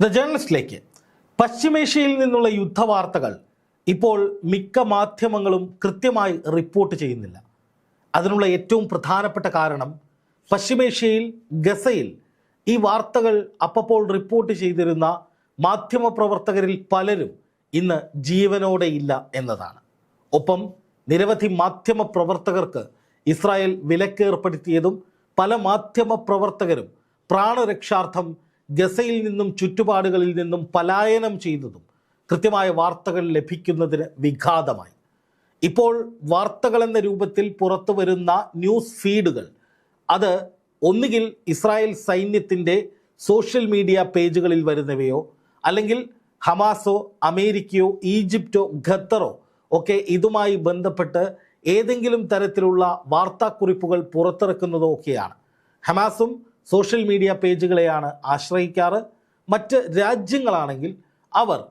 The ജേണലിസ്റ്റിലേക്ക് പശ്ചിമേഷ്യയിൽ നിന്നുള്ള യുദ്ധവാർത്തകൾ ഇപ്പോൾ മിക്ക മാധ്യമങ്ങളും കൃത്യമായി റിപ്പോർട്ട് ചെയ്യുന്നില്ല. അതിനുള്ള ഏറ്റവും പ്രധാനപ്പെട്ട കാരണം പശ്ചിമേഷ്യയിൽ ഗസയിൽ ഈ വാർത്തകൾ അപ്പപ്പോൾ റിപ്പോർട്ട് ചെയ്തിരുന്ന മാധ്യമപ്രവർത്തകരിൽ പലരും ഇന്ന് ജീവനോടെ ഇല്ല എന്നതാണ്. ഒപ്പം നിരവധി മാധ്യമപ്രവർത്തകർക്ക് ഇസ്രായേൽ വിലക്കേർപ്പെടുത്തിയതും പല മാധ്യമപ്രവർത്തകരും പ്രാണരക്ഷാർത്ഥം ഗസയിൽ നിന്നും ചുറ്റുപാടുകളിൽ നിന്നും പലായനം ചെയ്തതും കൃത്യമായ വാർത്തകൾ ലഭിക്കുന്നതിന് വിഘാതമായി. ഇപ്പോൾ വാർത്തകൾ എന്ന രൂപത്തിൽ പുറത്തു വരുന്ന ന്യൂസ് ഫീഡുകൾ അത് ഒന്നുകിൽ ഇസ്രായേൽ സൈന്യത്തിന്റെ സോഷ്യൽ മീഡിയ പേജുകളിൽ വരുന്നവയോ അല്ലെങ്കിൽ ഹമാസോ അമേരിക്കയോ ഈജിപ്റ്റോ ഖത്തറോ ഒക്കെ ഇതുമായി ബന്ധപ്പെട്ട് ഏതെങ്കിലും തരത്തിലുള്ള വാർത്താക്കുറിപ്പുകൾ പുറത്തിറക്കുന്നതോ ഒക്കെയാണ് ഹമാസും സോഷ്യൽ മീഡിയ പേജുകളെയാണ് ആശ്രയിക്കാറ്. മറ്റ് രാജ്യങ്ങളാണെങ്കിൽ അവർ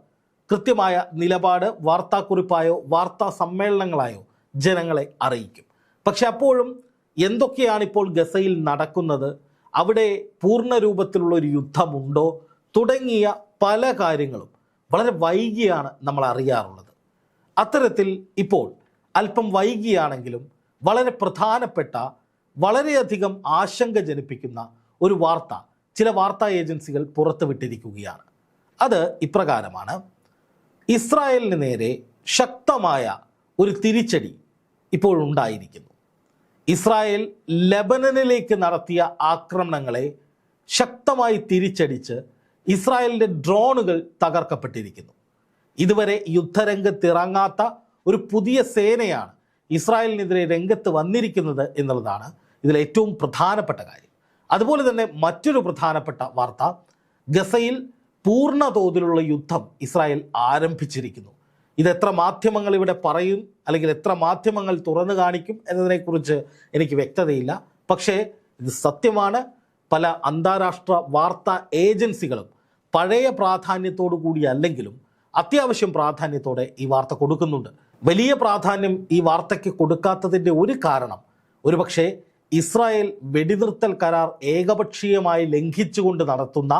കൃത്യമായ നിലപാട് വാർത്താക്കുറിപ്പായോ വാർത്താ സമ്മേളനങ്ങളായോ ജനങ്ങളെ അറിയിക്കും. പക്ഷെ അപ്പോഴും എന്തൊക്കെയാണ് ഇപ്പോൾ ഗസയിൽ നടക്കുന്നത്? അവിടെ പൂർണ രൂപത്തിലുള്ള ഒരു യുദ്ധമുണ്ടോ? തുടങ്ങിയ പല കാര്യങ്ങളും വളരെ വൈകിയാണ് നമ്മൾ അറിയാറുള്ളത്. അത്തരത്തിൽ ഇപ്പോൾ അല്പം വൈകിയാണെങ്കിലും വളരെ പ്രധാനപ്പെട്ട വളരെയധികം ആശങ്ക ജനിപ്പിക്കുന്ന ഒരു വാർത്ത ചില വാർത്താ ഏജൻസികൾ പുറത്തുവിട്ടിരിക്കുകയാണ് അത് ഇപ്രകാരമാണ്. ഇസ്രായേലിന് നേരെ ശക്തമായ ഒരു തിരിച്ചടി ഇപ്പോഴുണ്ടായിരിക്കുന്നു ഇസ്രായേൽ ലെബനനിലേക്ക് നടത്തിയ ആക്രമണങ്ങളെ ശക്തമായി തിരിച്ചടിച്ച് ഇസ്രായേലിന്റെ ഡ്രോണുകൾ തകർക്കപ്പെട്ടിരിക്കുന്നു. ഇതുവരെ യുദ്ധരംഗത്തിറങ്ങാത്ത ഒരു പുതിയ സേനയാണ് ഇസ്രായേലിനെതിരെ രംഗത്ത് വന്നിരിക്കുന്നത് എന്നുള്ളതാണ് ഇതിൽ ഏറ്റവും പ്രധാനപ്പെട്ട കാര്യം. അതുപോലെ തന്നെ മറ്റൊരു പ്രധാനപ്പെട്ട വാർത്ത ഗസയിൽ പൂർണ തോതിലുള്ള യുദ്ധം ഇസ്രായേൽ ആരംഭിച്ചിരിക്കുന്നു. ഇത് എത്ര മാധ്യമങ്ങൾ ഇവിടെ പറയും അല്ലെങ്കിൽ എത്ര മാധ്യമങ്ങൾ തുറന്നു കാണിക്കും എന്നതിനെക്കുറിച്ച് എനിക്ക് വ്യക്തതയില്ല. പക്ഷേ ഇത് സത്യമാണ്. പല അന്താരാഷ്ട്ര വാർത്താ ഏജൻസികളും പഴയ പ്രാധാന്യത്തോടു കൂടി അല്ലെങ്കിലും അത്യാവശ്യം പ്രാധാന്യത്തോടെ ഈ വാർത്ത കൊടുക്കുന്നുണ്ട്. വലിയ പ്രാധാന്യം ഈ വാർത്തയ്ക്ക് കൊടുക്കാത്തതിന്റെ ഒരു കാരണം ഒരുപക്ഷെ ഇസ്രായേൽ വെടിനിർത്തൽ കരാർ ഏകപക്ഷീയമായി ലംഘിച്ചുകൊണ്ട് നടത്തുന്ന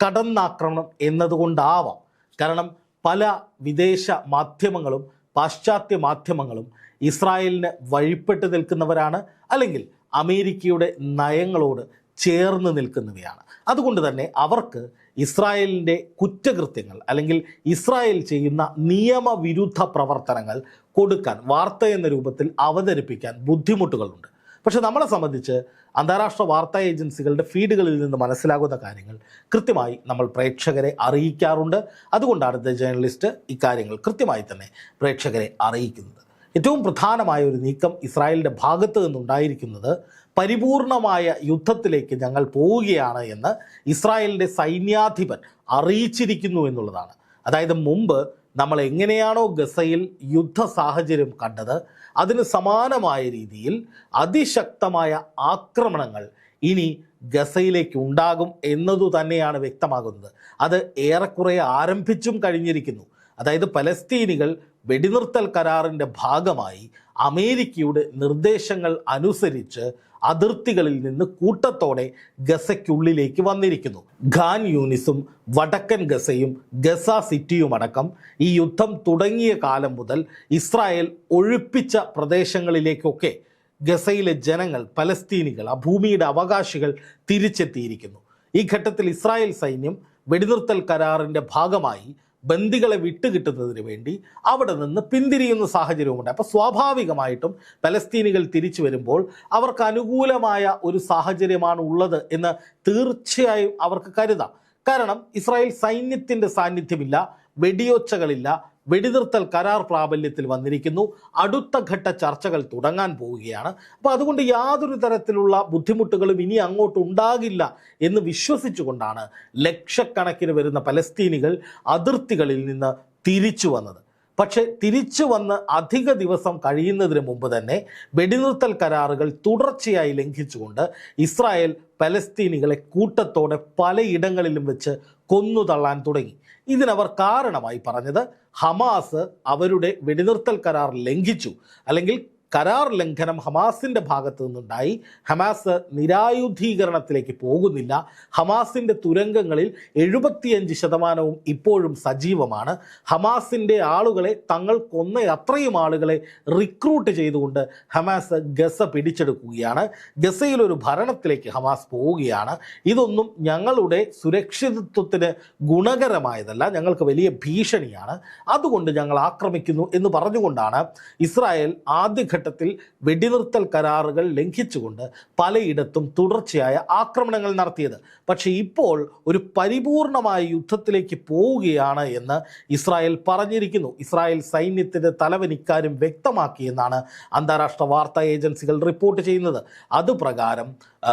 കടന്നാക്രമണം എന്നതുകൊണ്ടാവാം. കാരണം പല വിദേശ മാധ്യമങ്ങളും പാശ്ചാത്യ മാധ്യമങ്ങളും ഇസ്രായേലിന് വഴിപ്പെട്ട് നിൽക്കുന്നവരാണ് അല്ലെങ്കിൽ അമേരിക്കയുടെ നയങ്ങളോട് ചേർന്ന് നിൽക്കുന്നവയാണ്. അതുകൊണ്ട് തന്നെ അവർക്ക് ഇസ്രായേലിന്റെ കുറ്റകൃത്യങ്ങൾ അല്ലെങ്കിൽ ഇസ്രായേൽ ചെയ്യുന്ന നിയമവിരുദ്ധ പ്രവർത്തനങ്ങൾ കൊടുക്കാൻ വാർത്ത എന്ന രൂപത്തിൽ അവതരിപ്പിക്കാൻ ബുദ്ധിമുട്ടുകളുണ്ട്. പക്ഷെ നമ്മളെ സംബന്ധിച്ച് അന്താരാഷ്ട്ര വാർത്താ ഏജൻസികളുടെ ഫീഡുകളിൽ നിന്ന് മനസ്സിലാകുന്ന കാര്യങ്ങൾ കൃത്യമായി നമ്മൾ പ്രേക്ഷകരെ അറിയിക്കാറുണ്ട്. അതുകൊണ്ടാണ് ദ ജേർണലിസ്റ്റ് ഇക്കാര്യങ്ങൾ കൃത്യമായി തന്നെ പ്രേക്ഷകരെ അറിയിക്കുന്നത്. ഏറ്റവും പ്രധാനമായ ഒരു നീക്കം ഇസ്രായേലിന്റെ ഭാഗത്ത് നിന്നുണ്ടായിരിക്കുന്നത് പരിപൂർണമായ യുദ്ധത്തിലേക്ക് ഞങ്ങൾ പോവുകയാണ് എന്ന് ഇസ്രായേലിന്റെ സൈന്യാധിപൻ അറിയിച്ചിരിക്കുന്നു എന്നുള്ളതാണ്. അതായത് മുമ്പ് നമ്മൾ എങ്ങനെയാണോ ഗസയിൽ യുദ്ധ സാഹചര്യം കണ്ടത് അതിന് സമാനമായ രീതിയിൽ അതിശക്തമായ ആക്രമണങ്ങൾ ഇനി ഗസയിലേക്ക് ഉണ്ടാകും എന്നതു തന്നെയാണ് വ്യക്തമാകുന്നത്. അത് ഏറെക്കുറെ ആരംഭിച്ചും കഴിഞ്ഞിരിക്കുന്നു. അതായത് പലസ്തീനികൾ വെടിനിർത്തൽ കരാറിന്റെ ഭാഗമായി അമേരിക്കയുടെ നിർദ്ദേശങ്ങൾ അനുസരിച്ച് അതിർത്തികളിൽ നിന്ന് കൂട്ടത്തോടെ ഗസയ്ക്കുള്ളിലേക്ക് വന്നിരിക്കുന്നു. ഖാൻ യൂണിസും വടക്കൻ ഗസയും ഗസ സിറ്റിയുമടക്കം ഈ യുദ്ധം തുടങ്ങിയ കാലം മുതൽ ഇസ്രായേൽ ഒഴിപ്പിച്ച പ്രദേശങ്ങളിലേക്കൊക്കെ ഗസയിലെ ജനങ്ങൾ പലസ്തീനികൾ ആ ഭൂമിയുടെ അവകാശികൾ തിരിച്ചെത്തിയിരിക്കുന്നു. ഈ ഘട്ടത്തിൽ ഇസ്രായേൽ സൈന്യം വെടിനിർത്തൽ കരാറിന്റെ ഭാഗമായി ബന്ദികളെ വിട്ടുകിട്ടുന്നതിന് വേണ്ടി അവിടെ നിന്ന് പിന്തിരിയുന്ന സാഹചര്യവുമുണ്ട്. അപ്പോൾ സ്വാഭാവികമായിട്ടും പലസ്തീനികൾ തിരിച്ചു വരുമ്പോൾ അവർക്ക് അനുകൂലമായ ഒരു സാഹചര്യമാണ് ഉള്ളത് എന്ന് തീർച്ചയായും അവർക്ക് കരുതാം. കാരണം ഇസ്രായേൽ സൈന്യത്തിന്റെ സാന്നിധ്യമില്ല വെടിയൊച്ചകളില്ല വെടിനിർത്തൽ കരാർ പ്രാബല്യത്തിൽ വന്നിരിക്കുന്നു. അടുത്ത ഘട്ട ചർച്ചകൾ തുടങ്ങാൻ പോവുകയാണ്. അപ്പോൾ അതുകൊണ്ട് യാതൊരു തരത്തിലുള്ള ബുദ്ധിമുട്ടുകളും ഇനി അങ്ങോട്ട് ഉണ്ടാകില്ല എന്ന് വിശ്വസിച്ചുകൊണ്ടാണ് ലക്ഷക്കണക്കിന് വരുന്ന പലസ്തീനികൾ അതിർത്തികളിൽ നിന്ന് തിരിച്ചു വന്നത്. പക്ഷേ തിരിച്ചു വന്ന് അധിക ദിവസം കഴിയുന്നതിന് മുമ്പ് തന്നെ വെടിനിർത്തൽ കരാറുകൾ തുടർച്ചയായി ലംഘിച്ചുകൊണ്ട് ഇസ്രായേൽ പലസ്തീനികളെ കൂട്ടത്തോടെ പലയിടങ്ങളിലും വെച്ച് കൊന്നു തള്ളാൻ തുടങ്ങി. ഇതിനവർ കാരണമായി പറഞ്ഞത് ഹമാസ് അവരുടെ വെടിനിർത്തൽ കരാർ ലംഘിച്ചു. അല്ലെങ്കിൽ കരാർ ലംഘനം ഹമാസിന്റെ ഭാഗത്തു നിന്നുണ്ടായി. ഹമാസ് നിരായുധീകരണത്തിലേക്ക് പോകുന്നില്ല. ഹമാസിന്റെ തുരങ്കങ്ങളിൽ എഴുപത്തിയഞ്ച് ശതമാനവും ഇപ്പോഴും സജീവമാണ്. ഹമാസിന്റെ ആളുകളെ തങ്ങൾ കൊന്ന അത്രയും ആളുകളെ റിക്രൂട്ട് ചെയ്തുകൊണ്ട് ഹമാസ് ഗസ പിടിച്ചെടുക്കുകയാണ്. ഗസയിൽ ഒരു ഭരണത്തിലേക്ക് ഹമാസ് പോവുകയാണ്. ഇതൊന്നും ഞങ്ങളുടെ സുരക്ഷിതത്വത്തിന് ഗുണകരമായതല്ല. ഞങ്ങൾക്ക് വലിയ ഭീഷണിയാണ്. അതുകൊണ്ട് ഞങ്ങൾ ആക്രമിക്കുന്നു എന്ന് പറഞ്ഞുകൊണ്ടാണ് ഇസ്രായേൽ ആദ്യഘട്ടത്തിൽ വെടിനിർത്തൽ കരാറുകൾ ലംഘിച്ചുകൊണ്ട് പലയിടത്തും തുടർച്ചയായ ആക്രമണങ്ങൾ നടത്തിയത്. പക്ഷേ ഇപ്പോൾ ഒരു പരിപൂർണമായ യുദ്ധത്തിലേക്ക് പോവുകയാണ് എന്ന് ഇസ്രായേൽ പറഞ്ഞിരിക്കുന്നു. ഇസ്രായേൽ സൈന്യത്തിന്റെ തലവൻ ഇക്കാര്യം വ്യക്തമാക്കിയെന്നാണ് അന്താരാഷ്ട്ര വാർത്താ ഏജൻസികൾ റിപ്പോർട്ട് ചെയ്യുന്നത്. അതുപ്രകാരം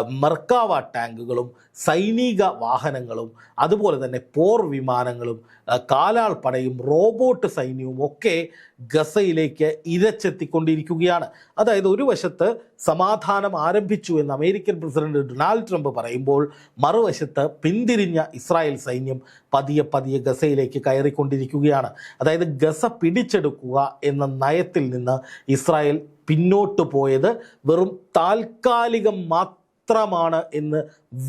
മെർക്കാവ ടാങ്കുകളും സൈനിക വാഹനങ്ങളും അതുപോലെ തന്നെ പോർ വിമാനങ്ങളും കാലാൾ പടയും റോബോട്ട് സൈന്യവും ഒക്കെ ഗസയിലേക്ക് ഇരച്ചെത്തിക്കൊണ്ടിരിക്കുകയാണ്. അതായത് ഒരു വശത്ത് സമാധാനം ആരംഭിച്ചു എന്ന് അമേരിക്കൻ പ്രസിഡന്റ് ഡൊണാൾഡ് ട്രംപ് പറയുമ്പോൾ മറുവശത്ത് പിന്തിരിഞ്ഞ ഇസ്രായേൽ സൈന്യം പതിയെ പതിയെ ഗസയിലേക്ക് കയറിക്കൊണ്ടിരിക്കുകയാണ്. അതായത് ഗസ പിടിച്ചെടുക്കുക എന്ന നയത്തിൽ നിന്ന് ഇസ്രായേൽ പിന്നോട്ട് പോയത് വെറും താൽക്കാലികം മാത്രമാണ് എന്ന്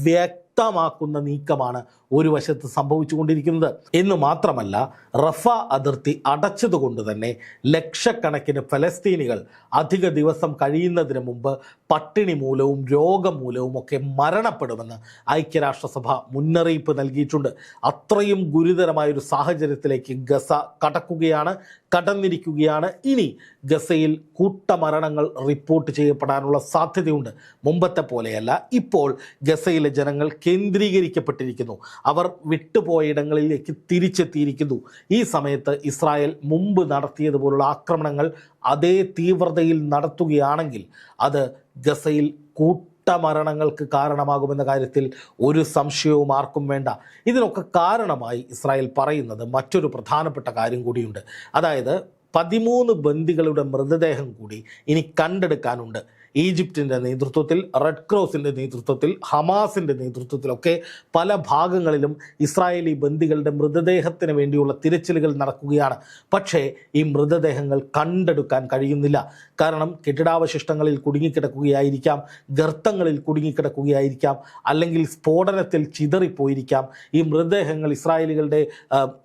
വ്യക്തമാക്കുന്ന നീക്കമാണ് ഒരു വശത്ത് സംഭവിച്ചുകൊണ്ടിരിക്കുന്നത്. എന്ന് മാത്രമല്ല റഫ അതിർത്തി അടച്ചതുകൊണ്ട് തന്നെ ലക്ഷക്കണക്കിന് ഫലസ്തീനികൾ അധിക ദിവസം കഴിയുന്നതിന് മുമ്പ് പട്ടിണി മൂലവും രോഗം മൂലവും ഒക്കെ മരണപ്പെടുമെന്ന് ഐക്യരാഷ്ട്രസഭ മുന്നറിയിപ്പ് നൽകിയിട്ടുണ്ട്. അത്രയും ഗുരുതരമായൊരു സാഹചര്യത്തിലേക്ക് ഗസ കടക്കുകയാണ് കടന്നിരിക്കുകയാണ്. ഇനി ഗസയിൽ കൂട്ടമരണങ്ങൾ റിപ്പോർട്ട് ചെയ്യപ്പെടാനുള്ള സാധ്യതയുണ്ട്. മുമ്പത്തെ പോലെയല്ല ഇപ്പോൾ ഗസയിലെ ജനങ്ങൾ കേന്ദ്രീകരിക്കപ്പെട്ടിരിക്കുന്നു. അവർ വിട്ടുപോയിടങ്ങളിലേക്ക് തിരിച്ചെത്തിയിരിക്കുന്നു. ഈ സമയത്ത് ഇസ്രായേൽ മുമ്പ് നടത്തിയതുപോലുള്ള ആക്രമണങ്ങൾ അതേ തീവ്രതയിൽ നടത്തുകയാണെങ്കിൽ അത് ഗസയിൽ കൂട്ടമരണങ്ങൾക്ക് കാരണമാകുമെന്ന കാര്യത്തിൽ ഒരു സംശയവും ആർക്കും വേണ്ട. ഇതിനൊക്കെ കാരണമായി ഇസ്രായേൽ പറയുന്നത് മറ്റൊരു പ്രധാനപ്പെട്ട കാര്യം കൂടിയുണ്ട്. അതായത് പതിമൂന്ന് ബന്ദികളുടെ മൃതദേഹം കൂടി ഇനി കണ്ടെടുക്കാനുണ്ട്. ഈജിപ്തിന്റെ നേതൃത്വത്തിൽ റെഡ് ക്രോസിന്റെ നേതൃത്വത്തിൽ ഹമാസിന്റെ നേതൃത്വത്തിലൊക്കെ പല ഭാഗങ്ങളിലും ഇസ്രായേലി ബന്ദികളുടെ മൃതദേഹത്തിന് വേണ്ടിയുള്ള തിരച്ചിലുകൾ നടക്കുകയാണ്. പക്ഷേ ഈ മൃതദേഹങ്ങൾ കണ്ടെടുക്കാൻ കഴിയുന്നില്ല. കാരണം കെട്ടിടാവശിഷ്ടങ്ങളിൽ കുടുങ്ങിക്കിടക്കുകയായിരിക്കാം ഗർത്തങ്ങളിൽ കുടുങ്ങിക്കിടക്കുകയായിരിക്കാം അല്ലെങ്കിൽ സ്ഫോടനത്തിൽ ചിതറിപ്പോയിരിക്കാം. ഈ മൃതദേഹങ്ങൾ ഇസ്രായേലികളുടെ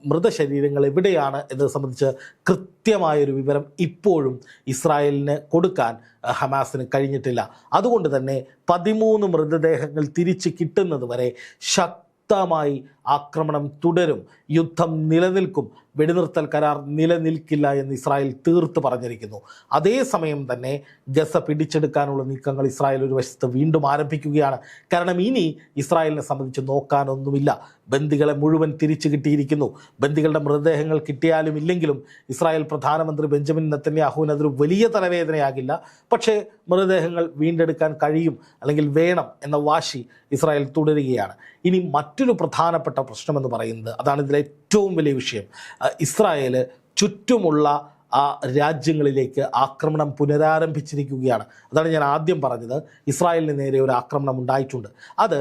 മൃതശരീരങ്ങൾ എവിടെയാണ് എന്നത് സംബന്ധിച്ച് കൃത്യമായൊരു വിവരം ഇപ്പോഴും ഇസ്രായേലിന് കൊടുക്കാൻ ഹമാസിന് കഴിഞ്ഞിട്ടില്ല. അതുകൊണ്ട് തന്നെ പതിമൂന്ന് മൃതദേഹങ്ങൾ തിരിച്ച് കിട്ടുന്നത് വരെ ശക്തമായി ആക്രമണം തുടരും. യുദ്ധം നിലനിൽക്കും. വെടിനിർത്തൽ കരാർ നിലനിൽക്കില്ല എന്ന് ഇസ്രായേൽ തീർത്ത് പറഞ്ഞിരിക്കുന്നു. അതേസമയം തന്നെ ഗസ പിടിച്ചെടുക്കാനുള്ള നീക്കങ്ങൾ ഇസ്രായേൽ ഒരു വശത്ത് വീണ്ടും ആരംഭിക്കുകയാണ്. കാരണം ഇനി ഇസ്രായേലിനെ സംബന്ധിച്ച് നോക്കാനൊന്നുമില്ല. ബന്ദികളെ മുഴുവൻ തിരിച്ചു കിട്ടിയിരിക്കുന്നു. ബന്ദികളുടെ മൃതദേഹങ്ങൾ കിട്ടിയാലും ഇല്ലെങ്കിലും ഇസ്രായേൽ പ്രധാനമന്ത്രി ബെഞ്ചമിൻ നെത്തന്യാഹുവിന് അതൊരു വലിയ തലവേദനയാകില്ല. പക്ഷേ മൃതദേഹങ്ങൾ വീണ്ടെടുക്കാൻ കഴിയും അല്ലെങ്കിൽ വേണം എന്ന വാശി ഇസ്രായേൽ തുടരുകയാണ്. ഇനി മറ്റൊരു പ്രധാനപ്പെട്ട പ്രശ്നമെന്ന് പറയുന്നത് അതാണ് ഇതിലെ ഏറ്റവും വലിയ വിഷയം. ഇസ്രായേൽ ചുറ്റുമുള്ള ആ രാജ്യങ്ങളിലേക്ക് ആക്രമണം പുനരാരംഭിച്ചിരിക്കുകയാണ്. അതാണ് ഞാൻ ആദ്യം പറഞ്ഞത്. ഇസ്രായേലിന് നേരെ ഒരു ആക്രമണം ഉണ്ടായിട്ടുണ്ട്. അത്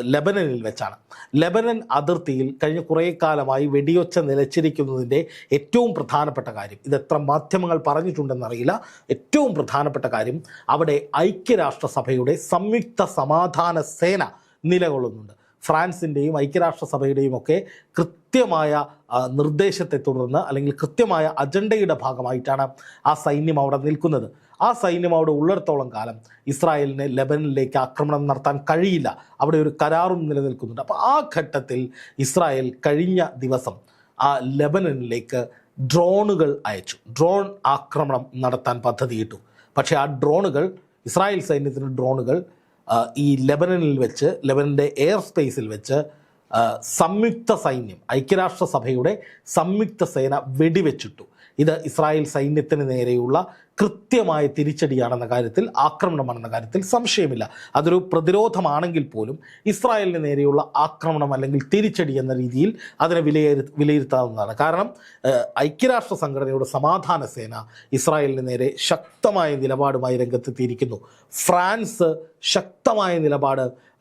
ലെബനനിൽ വെച്ചാണ്. ലെബനൻ അതിർത്തിയിൽ കഴിഞ്ഞ കുറേ കാലമായി വെടിയൊച്ച നിലച്ചിരിക്കുന്നതിന്റെ ഏറ്റവും പ്രധാനപ്പെട്ട കാര്യം ഇത് എത്ര മാധ്യമങ്ങൾ പറഞ്ഞിട്ടുണ്ടെന്നറിയില്ല. ഏറ്റവും പ്രധാനപ്പെട്ട കാര്യം അവിടെ ഐക്യരാഷ്ട്രസഭയുടെ സംയുക്ത സമാധാന സേന നിലകൊള്ളുന്നുണ്ട്. ഫ്രാൻസിന്റെയും ഐക്യരാഷ്ട്രസഭയുടെയും ഒക്കെ കൃത്യമായ നിർദ്ദേശത്തെ തുടർന്ന് അല്ലെങ്കിൽ കൃത്യമായ അജണ്ടയുടെ ഭാഗമായിട്ടാണ് ആ സൈന്യം അവിടെ നിൽക്കുന്നത്. ആ സൈന്യം അവിടെ ഉള്ളിടത്തോളം കാലം ഇസ്രായേലിന് ലെബനിലേക്ക് ആക്രമണം നടത്താൻ കഴിയില്ല. അവിടെ ഒരു കരാറും നിലനിൽക്കുന്നുണ്ട്. അപ്പോൾ ആ ഘട്ടത്തിൽ ഇസ്രായേൽ കഴിഞ്ഞ ദിവസം ആ ലെബനനിലേക്ക് ഡ്രോണുകൾ അയച്ചു. ഡ്രോൺ ആക്രമണം നടത്താൻ പദ്ധതിയിട്ടു. പക്ഷേ ആ ഡ്രോണുകൾ ഇസ്രായേൽ സൈന്യത്തിന് ഡ്രോണുകൾ ഈ ലെബനനിൽ വെച്ച് ലെബനന്റെ എയർ സ്പേസിൽ വെച്ച് സംയുക്ത സൈന്യം ഐക്യരാഷ്ട്രസഭയുടെ സംയുക്ത സേന വെടിവെച്ചിട്ടു. ഇത് ഇസ്രായേൽ സൈന്യത്തിന് നേരെയുള്ള കൃത്യമായ തിരിച്ചടിയാണെന്ന കാര്യത്തിൽ ആക്രമണമാണെന്ന കാര്യത്തിൽ സംശയമില്ല. അതൊരു പ്രതിരോധമാണെങ്കിൽ പോലും ഇസ്രായേലിന് നേരെയുള്ള ആക്രമണം അല്ലെങ്കിൽ തിരിച്ചടി എന്ന രീതിയിൽ അതിനെ വിലയിരു വിലയിരുത്താവുന്നതാണ്. കാരണം ഐക്യരാഷ്ട്ര സംഘടനയുടെ സമാധാന സേന ഇസ്രായേലിന് നേരെ ശക്തമായ നിലപാടുമായി രംഗത്തെത്തിയിരിക്കുന്നു. ഫ്രാൻസ് ശക്തമായ നിലപാട്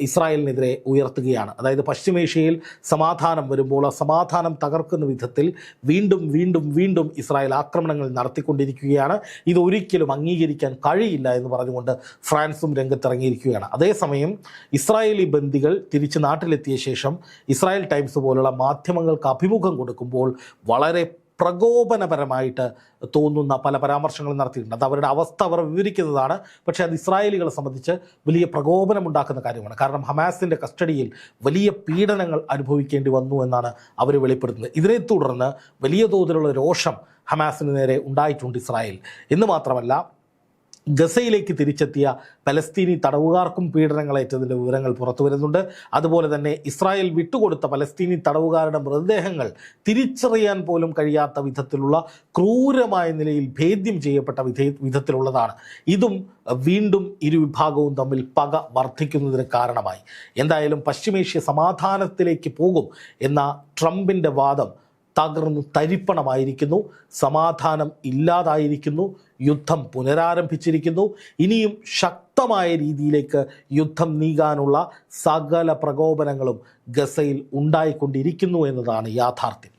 ഇസ്രായേലിനെതിരെ ഉയർത്തുകയാണ്. അതായത് പശ്ചിമേഷ്യയിൽ സമാധാനം വരുമ്പോൾ ആ സമാധാനം തകർക്കുന്ന വിധത്തിൽ വീണ്ടും വീണ്ടും വീണ്ടും ഇസ്രായേൽ ആക്രമണങ്ങൾ നടത്തിക്കൊണ്ടിരിക്കുകയാണ് ഇത് ഇതൊരിക്കലും അംഗീകരിക്കാൻ കഴിയില്ല എന്ന് പറഞ്ഞുകൊണ്ട് ഫ്രാൻസും രംഗത്തിറങ്ങിയിരിക്കുകയാണ്. അതേസമയം ഇസ്രായേലി ബന്ദികൾ തിരിച്ച് നാട്ടിലെത്തിയ ശേഷം ഇസ്രായേൽ ടൈംസ് പോലുള്ള മാധ്യമങ്ങൾക്ക് അഭിമുഖം കൊടുക്കുമ്പോൾ വളരെ പ്രകോപനപരമായിട്ട് തോന്നുന്ന പല പരാമർശങ്ങളും നടത്തിയിട്ടുണ്ട്. അത് അവരുടെ അവസ്ഥ അവർ വിവരിക്കുന്നതാണ്. പക്ഷേ അത് ഇസ്രായേലികളെ സംബന്ധിച്ച് വലിയ പ്രകോപനമുണ്ടാക്കുന്ന കാര്യമാണ്. കാരണം ഹമാസിന്റെ കസ്റ്റഡിയിൽ വലിയ പീഡനങ്ങൾ അനുഭവിക്കേണ്ടി വന്നു എന്നാണ് അവർ വെളിപ്പെടുത്തുന്നത്. ഇതിനെ തുടർന്ന് വലിയ തോതിലുള്ള രോഷം ഹമാസിന് നേരെ ഉണ്ടായിട്ടുണ്ട് ഇസ്രായേൽ. എന്ന് മാത്രമല്ല ഗസയിലേക്ക് തിരിച്ചെത്തിയ പലസ്തീനി തടവുകാർക്കും പീഡനങ്ങളേറ്റതിന്റെ വിവരങ്ങൾ പുറത്തു വരുന്നുണ്ട്. അതുപോലെ തന്നെ ഇസ്രായേൽ വിട്ടുകൊടുത്ത പലസ്തീനി തടവുകാരുടെ മൃതദേഹങ്ങൾ തിരിച്ചറിയാൻ പോലും കഴിയാത്ത വിധത്തിലുള്ള ക്രൂരമായ നിലയിൽ ഭേദ്യം ചെയ്യപ്പെട്ട വിധ വിധത്തിലുള്ളതാണ്. ഇതും വീണ്ടും ഇരുവിഭാഗവും തമ്മിൽ പക വർദ്ധിക്കുന്നതിന് കാരണമായി. എന്തായാലും പശ്ചിമേഷ്യ സമാധാനത്തിലേക്ക് പോകും എന്ന ട്രംപിന്റെ വാദം തകർന്നു തരിപ്പണമായിരിക്കുന്നു. സമാധാനം ഇല്ലാതായിരിക്കുന്നു. യുദ്ധം പുനരാരംഭിച്ചിരിക്കുന്നു. ഇനിയും ശക്തമായ രീതിയിലേക്ക് യുദ്ധം നീങ്ങാനുള്ള സകല പ്രകോപനങ്ങളും ഗസയിൽ ഉണ്ടായിക്കൊണ്ടിരിക്കുന്നു എന്നതാണ് യാഥാർത്ഥ്യം.